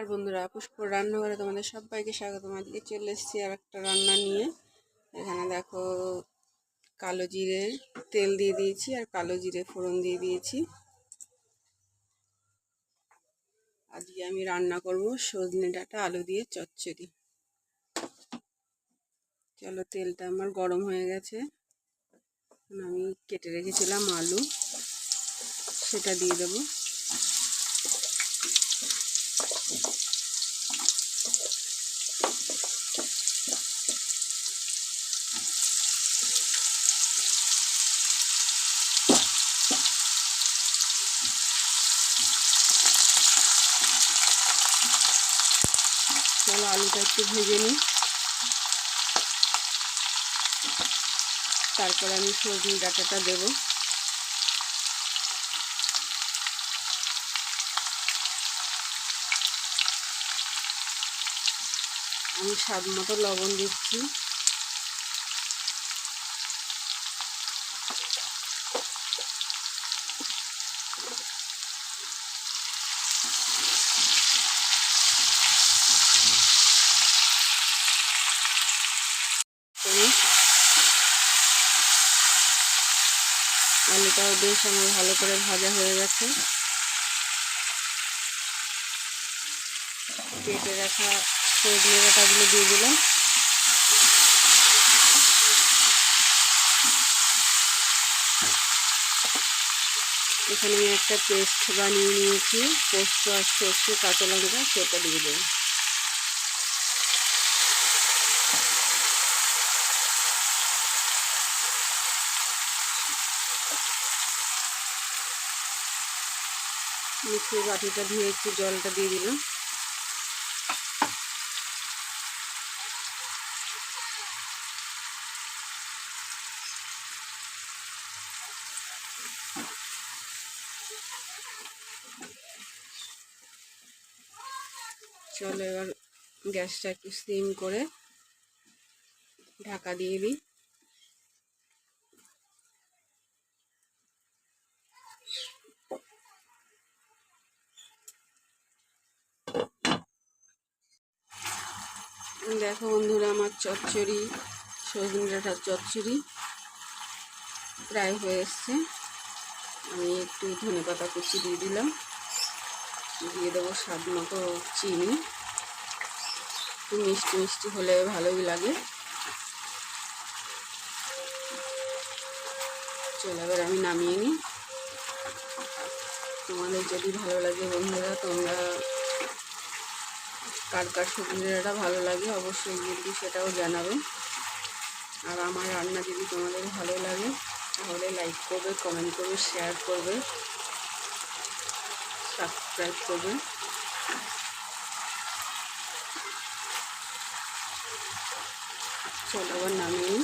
নমস্কার বন্ধুরা, পুষ্পর রান্নাঘরে তোমাদের সবাইকে স্বাগত আজকে চলে এসেছি আর একটা রান্না নিয়ে। এখানে দেখো কালো জিরে তেল দিয়ে দিয়েছি আর কালো জিরে ফোড়ন দিয়ে দিয়েছি। আজকে আমি রান্না করব সজনে ডাঁটা, আলু দিয়ে চচ্চড়ি। চলো, তেলটা আমার গরম হয়ে গেছে। আমি কেটে রেখেছিলাম আলু, সেটা দিয়ে দেবো। চলো আলুটা একটু ভেজে নিই। তারপরে আমি সজনে ডাটাটা দেব। আমি স্বাদ মতো লবণ দিচ্ছি। আলুটাও বেশ আমার ভালো করে ভাজা হয়ে গেছে। কেটে রাখা সজনে ডাঁটাগুলো দিয়ে দিলাম। এখানে আমি একটা পেস্ট বানিয়ে নিয়েছি। পোস্ত আর সর্ষে, কাঁচা লঙ্কা, সেটা দিয়ে দেবো। মিক্সির বাটিটা ধুয়ে একটু জলটা দিয়ে দিলাম। চলো এবার গ্যাসটা একটু সিম করে ঢাকা দিয়ে দিই। দেখো বন্ধুরা আমার চচ্চড়ি সজনে ডাঁটার চচ্চড়ি প্রায় হয়ে এসছে। আমি একটু ধনে পাতা কুচি দিয়ে দিলাম। দিয়ে দেবো স্বাদ মতো চিনি। একটু মিষ্টি মিষ্টি হলে ভালোই লাগে। চলো এবার আমি নামিয়ে নিই। তোমাদের যদি ভালো লাগে বন্ধুরা, তোমরা কার কার সবজিটা ভালো লাগে অবশ্যই কিন্তু সেটাও জানাবেন। আর আমার রান্না যদি তোমাদের ভালো লাগে, তাহলে লাইক করবে কমেন্ট করবে শেয়ার করবে সাবস্ক্রাইব করবে। চলো আবার নামিয়ে